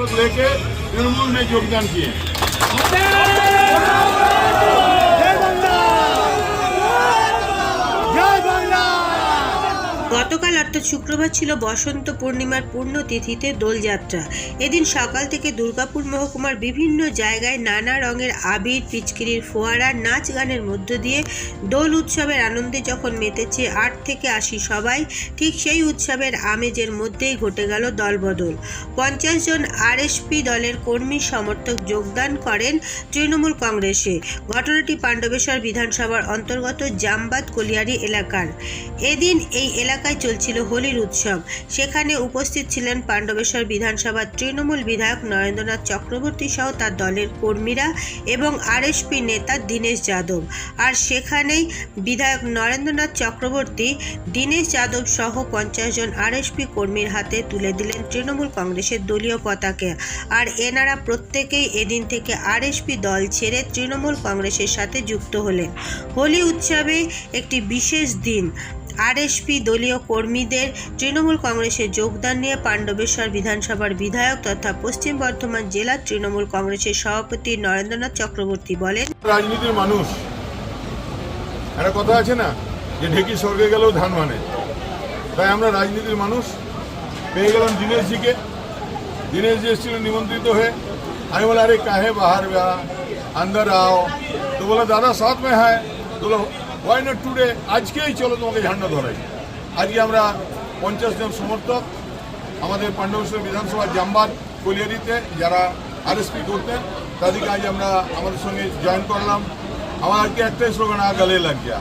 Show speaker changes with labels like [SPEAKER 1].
[SPEAKER 1] लेके तृणमूल में योगदान किए
[SPEAKER 2] গতকাল, অর্থাৎ শুক্রবার ছিল বসন্ত পূর্ণিমার পূর্ণতিথিতে দোলযাত্রা। এদিন সকাল থেকে দুর্গাপুর মহকুমার বিভিন্ন জায়গায় নানা রঙের আবির, পিচকিরির ফোয়ারা, নাচ গানের মধ্য দিয়ে দোল উৎসবের আনন্দে যখন মেতেছে আট থেকে আশি সবাই, ঠিক সেই উৎসবের আমেজের মধ্যেই ঘটে গেল দলবদল। পঞ্চাশ জন আরএসপি দলের কর্মী সমর্থক যোগদান করেন তৃণমূল কংগ্রেসে। ঘটনাটি পাণ্ডবেশ্বর বিধানসভার অন্তর্গত জামবাদ কলিয়ারি এলাকার। এদিন এই এলাকায় চলছিল হোলির উৎসব। সেখানে উপস্থিত ছিলেন পাণ্ডবেশ্বর বিধানসভার তৃণমূল বিধায়ক নরেন্দ্রনাথ চক্রবর্তী সহ তার দলের কর্মীরা এবং আরএসপি নেতা দীনেশ যাদব। আর সেখানেই বিধায়ক নরেন্দ্রনাথ চক্রবর্তী, দীনেশ যাদব সহ পঞ্চাশ জন আরএসপি কর্মীর হাতে তুলে দিলেন তৃণমূল কংগ্রেসের দলীয় পতাকা। আর এনারা প্রত্যেকেই এদিন থেকে আরএসপি দল ছেড়ে তৃণমূল কংগ্রেসের সাথে যুক্ত হলেন। হোলি উৎসবে একটি বিশেষ দিন আরএসপি দলীয় কর্মীদের তৃণমূল কংগ্রেসে যোগদান নিয়ে পাণ্ডবেশ্বর বিধানসভার বিধায়ক তথা পশ্চিম বর্ধমান জেলা তৃণমূল কংগ্রেসের সভাপতি নরেন্দ্রনাথ চক্রবর্তী বলেন,
[SPEAKER 1] রাজনীতির মানুষ। একটা কথা আছে না, যে ঢেকি স্বর্গে গেলেও ধান মানে। তাই আমরা রাজনীতির মানুষ। পেয়ে গেলাম দীনেশজিকে দীনেশজি এসেছিল নিমন্ত্রিত হয়ে। আমি বলে আরে কাহে বাহার আন্দার আও? তো বলে দাদা সাথ মে হ্যায় তো ওয়াই নট টুডে আজকেই চলো তোমাকে ঝান্ডা ধরাই। আজকে আমরা পঞ্চাশ জন সমর্থক, আমাদের পাণ্ডবেশ্বর বিধানসভার জাম্বার কলিয়ারিতে যারা আরএসপি করতেন, তাদেরকে আজ আমরা আমাদের সঙ্গে জয়েন করলাম। আমাদেরকে একটাই স্লোগান আগালে লাগিয়া। লাগ গিয়া